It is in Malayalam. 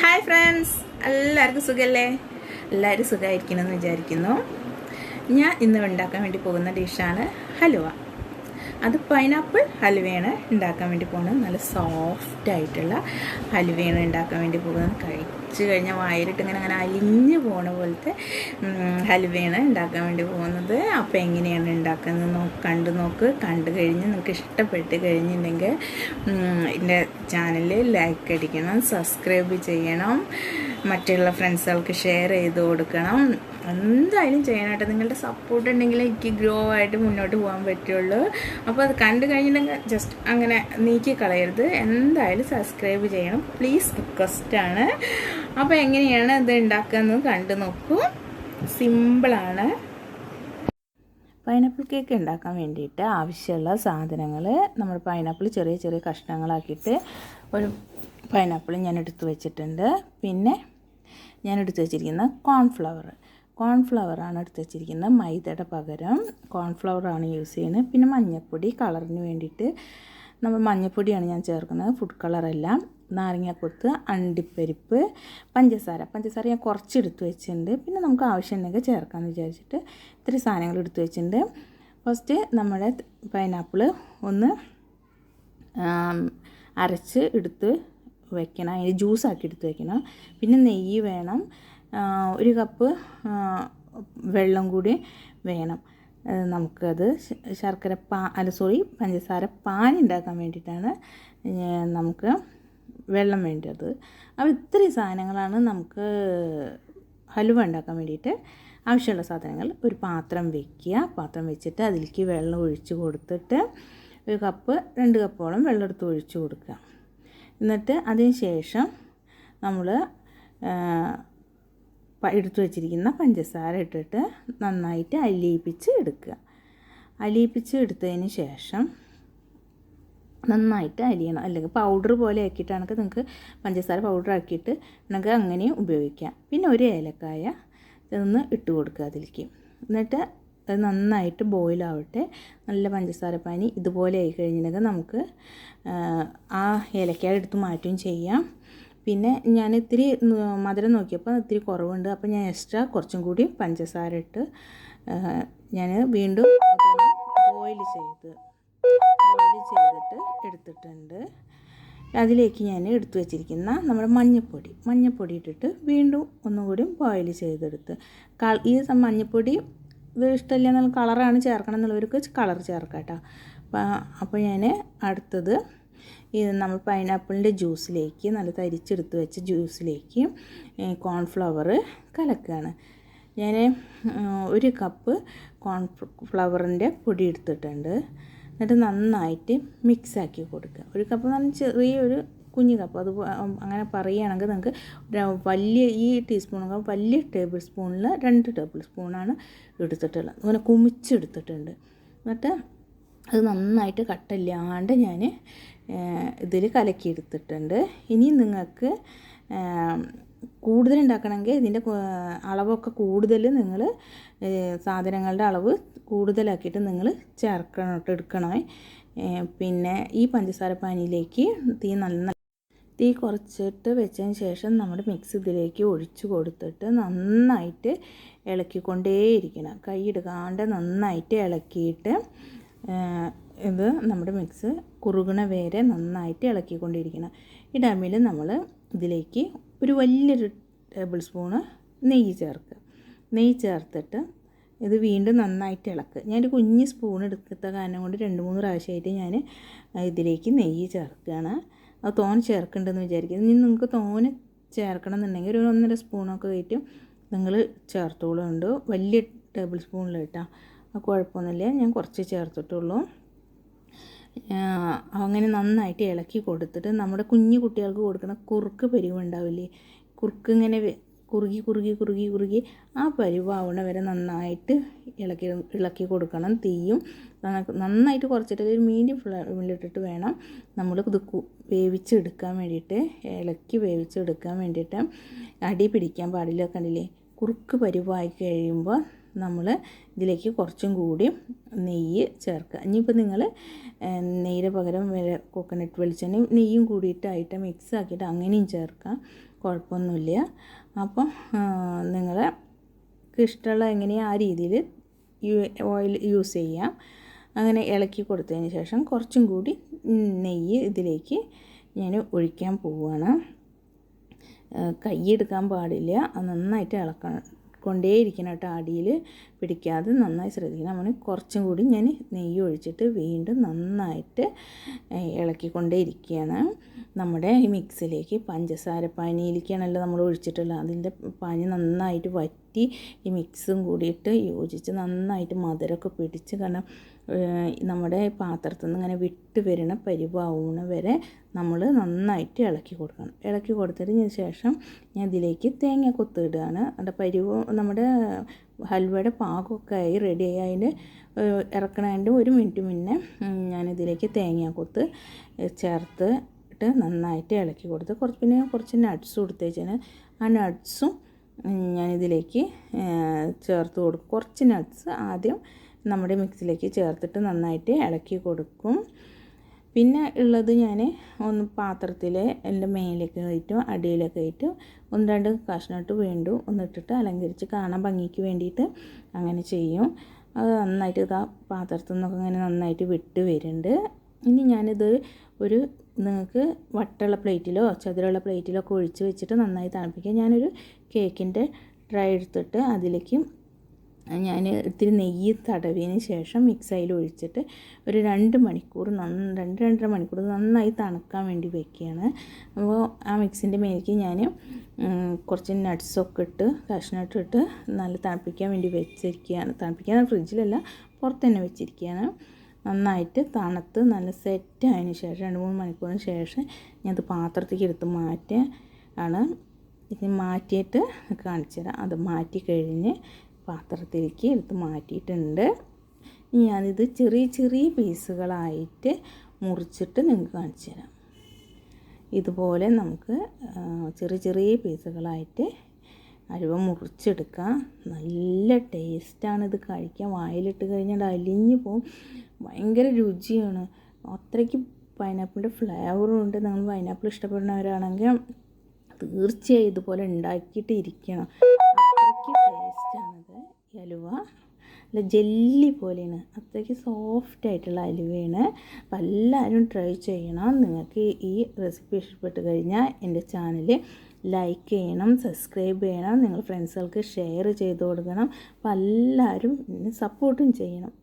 ഹായ് ഫ്രണ്ട്സ് എല്ലാവർക്കും സുഖമല്ലേ എല്ലാവരും സുഖമായിരിക്കണമെന്ന് വിചാരിക്കുന്നു. ഞാൻ ഇന്ന് ഉണ്ടാക്കാൻ വേണ്ടി പോകുന്ന ഡിഷാണ് ഹലുവ. അത് പൈനാപ്പിൾ ഹലുവയാണ് ഉണ്ടാക്കാൻ വേണ്ടി പോകുന്നത്. നല്ല സോഫ്റ്റ് ആയിട്ടുള്ള ഹലുവയാണ് ഉണ്ടാക്കാൻ വേണ്ടി പോകുന്നത്. കഴിച്ച് കഴിഞ്ഞാൽ വായിലിട്ട് ഇങ്ങനെ അങ്ങനെ അലിഞ്ഞു പോണ പോലത്തെ ഹൽവയാണ് ഉണ്ടാക്കാൻ വേണ്ടി പോകുന്നത്. അപ്പോൾ എങ്ങനെയാണ് ഉണ്ടാക്കുന്നത് നോ കണ്ടു നോക്ക്. കണ്ടു കഴിഞ്ഞ് നിങ്ങൾക്ക് ഇഷ്ടപ്പെട്ട് കഴിഞ്ഞിട്ടുണ്ടെങ്കിൽ എന്റെ ചാനൽ ലൈക്ക് അടിക്കണം സബ്സ്ക്രൈബ് ചെയ്യണം. മറ്റുള്ള ഫ്രണ്ട്സുകൾക്ക് ഷെയർ ചെയ്ത് കൊടുക്കണം. എന്തായാലും ചെയ്യാനായിട്ട് നിങ്ങളുടെ സപ്പോർട്ട് ഉണ്ടെങ്കിൽ എനിക്ക് ഗ്രോ ആയിട്ട് മുന്നോട്ട് പോകാൻ പറ്റുള്ളൂ. അപ്പോൾ അത് കണ്ടു കഴിഞ്ഞിട്ടുണ്ടെങ്കിൽ ജസ്റ്റ് അങ്ങനെ നീക്കി കളയരുത്. എന്തായാലും സബ്സ്ക്രൈബ് ചെയ്യണം. പ്ലീസ് റിക്വസ്റ്റാണ് അപ്പോൾ എങ്ങനെയാണ് ഇത് ഉണ്ടാക്കുന്നത് കണ്ടു നോക്കൂ. സിമ്പിളാണ് പൈനാപ്പിൾ കേക്ക് ഉണ്ടാക്കാൻ വേണ്ടിയിട്ട് ആവശ്യമുള്ള സാധനങ്ങൾ നമ്മൾ പൈനാപ്പിൾ ചെറിയ ചെറിയ കഷ്ണങ്ങളാക്കിയിട്ട് ഒരു പൈനാപ്പിൾ ഞാൻ എടുത്തു വെച്ചിട്ടുണ്ട്. പിന്നെ ഞാൻ എടുത്തു വെച്ചിരിക്കുന്ന കോൺഫ്ലവർ കോൺഫ്ലവറാണ് എടുത്ത് വെച്ചിരിക്കുന്നത്. മൈദയുടെ പകരം കോൺഫ്ലവറാണ് യൂസ് ചെയ്യുന്നത്. പിന്നെ മഞ്ഞൾപ്പൊടി കളറിന് വേണ്ടിയിട്ട് നമ്മൾ മഞ്ഞൾപ്പൊടിയാണ് ഞാൻ ചേർക്കുന്നത്. ഫുഡ് കളറല്ല. നാരങ്ങാക്കൊത്ത് അണ്ടിപ്പരിപ്പ് പഞ്ചസാര. പഞ്ചസാര ഞാൻ കുറച്ച് എടുത്ത് വെച്ചിട്ടുണ്ട്. പിന്നെ നമുക്ക് ആവശ്യമുണ്ടെങ്കിൽ ചേർക്കാമെന്ന് വിചാരിച്ചിട്ട് ഇത്ര സാധനങ്ങൾ എടുത്ത് വെച്ചിട്ടുണ്ട്. ഫസ്റ്റ് നമ്മുടെ പൈനാപ്പിൾ ഒന്ന് അരച്ച് എടുത്ത് വെക്കണം. അതിന് ജ്യൂസാക്കി എടുത്ത് വെക്കണം. പിന്നെ നെയ്യ് വേണം. ഒരു കപ്പ് വെള്ളം കൂടി വേണം. നമുക്കത് ശർക്കര പാ അല്ല സോറി പഞ്ചസാര പാൻ ഉണ്ടാക്കാൻ വേണ്ടിയിട്ടാണ് നമുക്ക് വെള്ളം വേണ്ടത്. അപ്പോൾ ഇത്രയും സാധനങ്ങളാണ് നമുക്ക് ഹലുവ ഉണ്ടാക്കാൻ വേണ്ടിയിട്ട് ആവശ്യമുള്ള സാധനങ്ങൾ. ഒരു പാത്രം വെക്കുക. പാത്രം വെച്ചിട്ട് അതിലേക്ക് വെള്ളം ഒഴിച്ച് കൊടുത്തിട്ട് ഒരു കപ്പ് രണ്ട് കപ്പോളം വെള്ളം എടുത്ത് ഒഴിച്ച് കൊടുക്കുക. എന്നിട്ട് അതിന് ശേഷം നമ്മൾ എടുത്തു വച്ചിരിക്കുന്ന പഞ്ചസാര ഇട്ടിട്ട് നന്നായിട്ട് അലിയിപ്പിച്ച് എടുക്കുക. അലിയിപ്പിച്ച് എടുത്തതിന് ശേഷം നന്നായിട്ട് അലിയണം അല്ലെങ്കിൽ പൗഡർ പോലെ ആക്കിയിട്ടാണെങ്കിൽ നിങ്ങൾക്ക് പഞ്ചസാര പൗഡർ ആക്കിയിട്ട് നിങ്ങൾക്ക് അങ്ങനെയും ഉപയോഗിക്കാം. പിന്നെ ഒരു ഏലക്കായ ഇതൊന്ന് ഇട്ട് കൊടുക്കുക അതിലേക്ക്. എന്നിട്ട് അത് നന്നായിട്ട് ബോയിലാവട്ടെ നല്ല പഞ്ചസാര പാനി ഇതുപോലെ ആയി കഴിഞ്ഞിട്ടുണ്ടെങ്കിൽ നമുക്ക് ആ, ഏലക്കായ എടുത്ത് മാറ്റുകയും ചെയ്യാം. പിന്നെ ഞാൻ ഇത്തിരി മധുരം നോക്കിയപ്പോൾ ഇത്തിരി കുറവുണ്ട്. അപ്പോൾ ഞാൻ എക്സ്ട്രാ കുറച്ചും കൂടി പഞ്ചസാര ഇട്ട് ഞാൻ വീണ്ടും ബോയിൽ ചെയ്ത് ബോയിൽ ചെയ്തിട്ട് എടുത്തിട്ടുണ്ട്. അതിലേക്ക് ഞാൻ എടുത്തു വെച്ചിരിക്കുന്ന നമ്മുടെ മഞ്ഞൾപ്പൊടി മഞ്ഞൾപ്പൊടി ഇട്ടിട്ട് വീണ്ടും ഒന്നും കൂടി ബോയിൽ ചെയ്തെടുത്ത്. കൾ ഈ മഞ്ഞൾപ്പൊടി ഇത് ഇഷ്ടമില്ല എന്നുള്ള കളറാണ് ചേർക്കണം എന്നുള്ളവർക്ക് കളർ ചേർക്കാം കേട്ടോ. അപ്പോൾ ഞാൻ അടുത്തത് ഈ നമ്മൾ പൈനാപ്പിളിന്റെ ജ്യൂസിലേക്ക് നല്ല തരിച്ചെടുത്ത് വെച്ച ജ്യൂസിലേക്ക് കോൺഫ്ലവർ കലക്കുകയാണ് ഞാൻ ഒരു കപ്പ് കോൺഫ്ലവറിന്റെ പൊടി എടുത്തിട്ടുണ്ട്. എന്നിട്ട് നന്നായിട്ട് മിക്സാക്കി കൊടുക്കുക. ഒരു കപ്പ് എന്ന് നല്ല ചെറിയൊരു കുഞ്ഞു കപ്പ് അത് അങ്ങനെ പറയുകയാണെങ്കിൽ നിങ്ങൾക്ക് വലിയ ഈ ടീസ്പൂണൊക്കെ വലിയ ടേബിൾ സ്പൂണിൽ രണ്ട് ടേബിൾ സ്പൂണാണ് എടുത്തിട്ടുള്ളത്. അങ്ങനെ കുമിച്ചെടുത്തിട്ടുണ്ട്. എന്നിട്ട് അത് നന്നായിട്ട് കട്ടില്ലാണ്ട് ഞാൻ ഇതിൽ കലക്കിയെടുത്തിട്ടുണ്ട്. ഇനി നിങ്ങൾക്ക് കൂടുതൽ ഉണ്ടാക്കണമെങ്കിൽ ഇതിന്റെ അളവൊക്കെ കൂടുതൽ നിങ്ങൾ സാധനങ്ങളുടെ അളവ് കൂടുതലാക്കിയിട്ട് നിങ്ങൾ ചേർക്കണം എടുക്കണേ. പിന്നെ ഈ പഞ്ചസാര പാനിയിലേക്ക് തീ നല്ല തീ കുറച്ചിട്ട് വെച്ചതിന് ശേഷം നമ്മുടെ മിക്സ് ഇതിലേക്ക് ഒഴിച്ചു കൊടുത്തിട്ട് നന്നായിട്ട് ഇളക്കിക്കൊണ്ടേയിരിക്കണം. കൈ എടുക്കാണ്ട് നന്നായിട്ട് ഇളക്കിയിട്ട് ഇത് നമ്മുടെ മിക്സ് കുറുകണ വരെ നന്നായിട്ട് ഇളക്കിക്കൊണ്ടിരിക്കണം. ഈ ടൈമിൽ നമ്മൾ ഇതിലേക്ക് ഒരു വലിയൊരു ടേബിൾ സ്പൂണ് നെയ്യ് ചേർക്കുക. നെയ്യ് ചേർത്തിട്ട് ഇത് വീണ്ടും നന്നായിട്ട് ഇളക്കുക ഞാനൊരു കുഞ്ഞ് സ്പൂൺ എടുക്കാത്ത കാരണം കൊണ്ട് രണ്ട് മൂന്ന് പ്രാവശ്യമായിട്ട് ഞാൻ ഇതിലേക്ക് നെയ്യ് ചേർക്കുകയാണ്. അത് തോൻ ചേർക്കേണ്ടതെന്ന് വിചാരിക്കുന്നത് ഇനി നിങ്ങൾക്ക് തോനെ ചേർക്കണം എന്നുണ്ടെങ്കിൽ ഒരു ഒന്നര സ്പൂണൊക്കെ ആയിട്ട് നിങ്ങൾ ചേർത്തോളുണ്ട് വലിയ ടേബിൾ അത് കുഴപ്പമൊന്നുമില്ല. ഞാൻ കുറച്ച് ചേർത്തിട്ടുള്ളൂ. അങ്ങനെ നന്നായിട്ട് ഇളക്കി കൊടുത്തിട്ട് നമ്മുടെ കുഞ്ഞു കുട്ടികൾക്ക് കൊടുക്കുന്ന കുറുക്ക് പരിവുണ്ടാവില്ലേ? കുറുക്ക് ഇങ്ങനെ കുറുകി കുറുകി കുറുകി കുറുകി ആ പരിവാവണ വരെ നന്നായിട്ട് ഇളക്കി ഇളക്കി കൊടുക്കണം തീയും. നന്നായിട്ട് കുറച്ചിട്ട് ഒരു മീഡിയം ഫ്ലെയിമിലിട്ടിട്ട് വേണം നമ്മൾ ഇത് വേവിച്ചെടുക്കാൻ വേണ്ടിയിട്ട് ഇളക്കി വേവിച്ചെടുക്കാൻ വേണ്ടിയിട്ട് അടി പിടിക്കാൻ പാടില്ല. കണ്ടില്ലേ? കുറുക്ക് പരിവായി കഴിയുമ്പോൾ നമ്മൾ ഇതിലേക്ക് കുറച്ചും കൂടി നെയ്യ് ചേർക്കുക. ഇനിയിപ്പോൾ നിങ്ങൾ നെയ്യുടെ പകരം കോക്കനട്ട് വെളിച്ചെണ്ണയും നെയ്യും കൂടിയിട്ടായിട്ട് മിക്സ് ആക്കിയിട്ട് അങ്ങനെയും ചേർക്കാം. കുഴപ്പമൊന്നുമില്ല. അപ്പം നിങ്ങൾക്ക് ഇഷ്ടമുള്ള എങ്ങനെയാണ് ആ രീതിയിൽ ഓയിൽ യൂസ് ചെയ്യാം. അങ്ങനെ ഇളക്കി കൊടുത്തതിന് ശേഷം കുറച്ചും കൂടി നെയ്യ് ഇതിലേക്ക് ഞാൻ ഒഴിക്കാൻ പോവുകയാണ്. കൈ എടുക്കാൻ പാടില്ല. നന്നായിട്ട് ഇളക്കണം. കൊണ്ടേയിരിക്കണം കേട്ടോ അടിയിൽ പിടിക്കാതെ നന്നായി ശ്രദ്ധിക്കണം. നമ്മൾ കുറച്ചും കൂടി ഞാൻ നെയ്യ് ഒഴിച്ചിട്ട് വീണ്ടും നന്നായിട്ട് ഇളക്കിക്കൊണ്ടേ ഇരിക്കുകയാണ് നമ്മുടെ ഈ മിക്സിലേക്ക് പഞ്ചസാര പാനിയിലേക്കാണല്ലോ നമ്മൾ ഒഴിച്ചിട്ടുള്ളത്. അതിന്റെ പാനി നന്നായിട്ട് വറ്റി ഈ മിക്സും കൂടിയിട്ട് യോജിച്ച് നന്നായിട്ട് മധുരമൊക്കെ പിടിച്ച് കാരണം നമ്മുടെ പാത്രത്തിൽ നിന്ന് ഇങ്ങനെ വിട്ട് വരുന്ന പരിവാവുന്ന വരെ നമ്മൾ നന്നായിട്ട് ഇളക്കി കൊടുക്കണം. ഇളക്കി കൊടുത്തതിന് ശേഷം ഞാൻ ഇതിലേക്ക് തേങ്ങ കൊത്തിടുകയാണ് അതിന്റെ പരിവ് നമ്മുടെ ഹൽവയുടെ പാകമൊക്കെ ആയി റെഡി ആയി. അതിന്റെ ഇറക്കണതിന്റെ ഒരു മിനിറ്റ് മുന്നേ ഞാനിതിലേക്ക് തേങ്ങ കൊത്ത് ചേർത്ത് ഇട്ട് നന്നായിട്ട് ഇളക്കി കൊടുത്ത് കുറച്ച് പിന്നെ കുറച്ച് നട്ട്സ് കൊടുത്തേച്ചാൽ ആ നട്ട്സും ഞാനിതിലേക്ക് ചേർത്ത് കൊടുക്കും. കുറച്ച് നട്ട്സ് ആദ്യം നമ്മുടെ മിക്സിലേക്ക് ചേർത്തിട്ട് നന്നായിട്ട് ഇളക്കി കൊടുക്കും. പിന്നെ ഉള്ളത് ഞാൻ ഒന്ന് പാത്രത്തിൽ എന്റെ മേലേക്ക് ഇട്ടും അടിയിലൊക്കെ കയറ്റും ഒന്ന് രണ്ട് കഷ്ണമിട്ട് വീണ്ടും ഒന്നിട്ടിട്ട് അലങ്കരിച്ച് കാണാൻ ഭംഗിക്ക് വേണ്ടിയിട്ട് അങ്ങനെ ചെയ്യും. അത് നന്നായിട്ട് ഇതാ പാത്രത്തിൽ നിന്നൊക്കെ ഇങ്ങനെ നന്നായിട്ട് വിട്ട് വരുന്നുണ്ട്. ഇനി ഞാനിത് ഒരു നിങ്ങൾക്ക് വട്ടുള്ള പ്ലേറ്റിലോ ചതുരമുള്ള പ്ലേറ്റിലോ ഒക്കെ ഒഴിച്ച് വെച്ചിട്ട് നന്നായി തണുപ്പിക്കുക ഞാനൊരു കേക്കിന്റെ ട്രൈ എടുത്തിട്ട് അതിലേക്ക് ഞാൻ ഇത്തിരി നെയ്യ് തടവിയതിന് ശേഷം മിക്സയിൽ ഒഴിച്ചിട്ട് ഒരു രണ്ട് മണിക്കൂർ നന്ന രണ്ട് രണ്ടര മണിക്കൂർ നന്നായി തണുക്കാൻ വേണ്ടി വെക്കുകയാണ്. അപ്പോൾ ആ മിക്സിന്റെ മേലേക്ക് ഞാൻ കുറച്ച് നട്ട്സൊക്കെ ഇട്ട് കഷ്ണട്ട് ഇട്ട് നല്ല തണുപ്പിക്കാൻ വേണ്ടി വെച്ചിരിക്കുകയാണ്. തണുപ്പിക്കാൻ ഫ്രിഡ്ജിലല്ല പുറത്ത് തന്നെ വെച്ചിരിക്കുകയാണ്. നന്നായിട്ട് തണുത്ത് നല്ല സെറ്റ് ആയതിന് ശേഷം രണ്ട് മൂന്ന് മണിക്കൂറിന് ശേഷം ഞാൻ അത് പാത്രത്തേക്ക് എടുത്ത് മാറ്റുക ആണ് ഇത് മാറ്റിയിട്ട് കാണിച്ചു തരാം അത് മാറ്റി കഴിഞ്ഞ് പാത്രത്തിലേക്ക് എടുത്ത് മാറ്റിയിട്ടുണ്ട്. ഇനി ഞാനിത് ചെറിയ ചെറിയ പീസുകളായിട്ട് മുറിച്ചിട്ട് നിങ്ങൾക്ക് കാണിച്ചു തരാം. ഇതുപോലെ നമുക്ക് ചെറിയ ചെറിയ പീസുകളായിട്ട് അലുവ മുറിച്ചെടുക്കാം. നല്ല ടേസ്റ്റാണ് ഇത് കഴിക്കാൻ. വായിലിട്ട് കഴിഞ്ഞാൽ അലിഞ്ഞു പോകും. ഭയങ്കര രുചിയാണ്. അത്രയ്ക്ക് പൈനാപ്പിളിന്റെ ഫ്ലേവറും ഉണ്ട് നിങ്ങൾ പൈനാപ്പിൾ ഇഷ്ടപ്പെടുന്നവരാണെങ്കിൽ തീർച്ചയായും ഇതുപോലെ ഉണ്ടാക്കിയിട്ട് ഇരിക്കണം അത്രയ്ക്ക് ടേസ്റ്റാണത് ഈ അലുവ. അല്ല ജെല്ലി പോലെയാണ്. അത്രയ്ക്ക് സോഫ്റ്റ് ആയിട്ടുള്ള അലുവയാണ്. അപ്പം എല്ലാവരും ട്രൈ ചെയ്യണം. നിങ്ങൾക്ക് ഈ റെസിപ്പി ഇഷ്ടപ്പെട്ട് കഴിഞ്ഞാൽ എന്റെ ചാനൽ ലൈക്ക് ചെയ്യണം സബ്സ്ക്രൈബ് ചെയ്യണം. നിങ്ങൾ ഫ്രണ്ട്സുകൾക്ക് ഷെയർ ചെയ്ത് കൊടുക്കണം. അപ്പം എല്ലാവരും സപ്പോർട്ടും ചെയ്യണം.